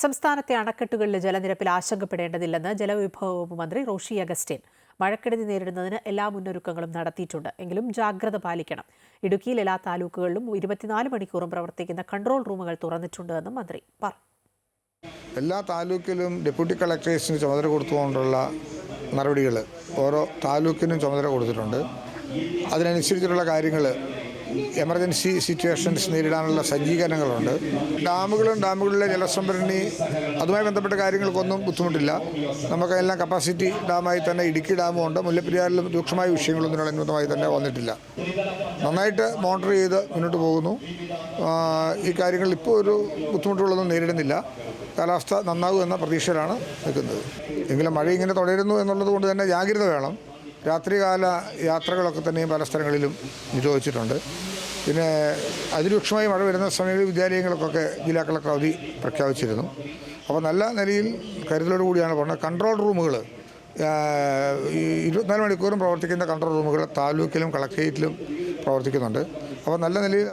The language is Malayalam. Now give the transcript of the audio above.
സംസ്ഥാനത്തെ അണക്കെട്ടുകളിലെ ജലനിരപ്പിൽ ആശങ്കപ്പെടേണ്ടതില്ലെന്ന് ജലവിഭവ വകുപ്പ് മന്ത്രി റോഷി അഗസ്റ്റിൻ. മഴക്കെടുതി നേരിടുന്നതിന് എല്ലാ മുന്നൊരുക്കങ്ങളും നടത്തിയിട്ടുണ്ട്. എങ്കിലും ജാഗ്രത പാലിക്കണം. ഇടുക്കിയിൽ എല്ലാ താലൂക്കുകളിലും ഇരുപത്തിനാല് മണിക്കൂറും പ്രവർത്തിക്കുന്ന കൺട്രോൾ റൂമുകൾ തുറന്നിട്ടുണ്ടെന്നും മന്ത്രി പറഞ്ഞു. എല്ലാ താലൂക്കിലും ഡെപ്യൂട്ടി കളക്ടേഴ്സിന് ചുമതല കൊടുത്തുകൊണ്ടുള്ള നടപടികൾ ഓരോ താലൂക്കിനും ചുമതല കൊടുത്തിട്ടുണ്ട്. അതിനനുസരിച്ചുള്ള കാര്യങ്ങൾ എമർജൻസി സിറ്റുവേഷൻസ് നേരിടാനുള്ള സജ്ജീകരണങ്ങളുണ്ട്. ഡാമുകളും ഡാമുകളിലെ ജലസംഭരണി അതുമായി ബന്ധപ്പെട്ട കാര്യങ്ങൾക്കൊന്നും ബുദ്ധിമുട്ടില്ല. നമുക്കെല്ലാം കപ്പാസിറ്റി ഡാമായി തന്നെ ഇടുക്കി ഡാമും ഉണ്ട് മുല്ലപ്പെരിയാറിലും രൂക്ഷമായ വിഷയങ്ങളൊന്നും അനുബന്ധമായി തന്നെ വന്നിട്ടില്ല. നന്നായിട്ട് മോണിറ്റർ ചെയ്ത് മുന്നോട്ട് പോകുന്നു. ഈ കാര്യങ്ങൾ ഇപ്പോൾ ഒരു ബുദ്ധിമുട്ടുകളൊന്നും നേരിടുന്നില്ല. കാലാവസ്ഥ നന്നാകുമെന്ന പ്രതീക്ഷയിലാണ് നിൽക്കുന്നത്. എങ്കിലും മഴ ഇങ്ങനെ തുടരുന്നു എന്നുള്ളത് കൊണ്ട് തന്നെ ജാഗ്രത വേണം. രാത്രികാല യാത്രകളൊക്കെ തന്നെയും പല സ്ഥലങ്ങളിലും നിരോധിച്ചിട്ടുണ്ട്. പിന്നെ അതിരൂക്ഷമായി മഴ വരുന്ന സമയങ്ങളിൽ വിദ്യാലയങ്ങൾക്കൊക്കെ ജില്ലാ കളക്ടർ അവധി പ്രഖ്യാപിച്ചിരുന്നു. അപ്പോൾ നല്ല നിലയിൽ കരുതലോട് കൂടിയാണ് പറഞ്ഞത്. കൺട്രോൾ റൂമുകൾ ഇരുപത്തിനാല് മണിക്കൂറും പ്രവർത്തിക്കുന്ന കൺട്രോൾ റൂമുകൾ താലൂക്കിലും കളക്ട്രേറ്റിലും പ്രവർത്തിക്കുന്നുണ്ട്. അപ്പോൾ നല്ല നിലയിൽ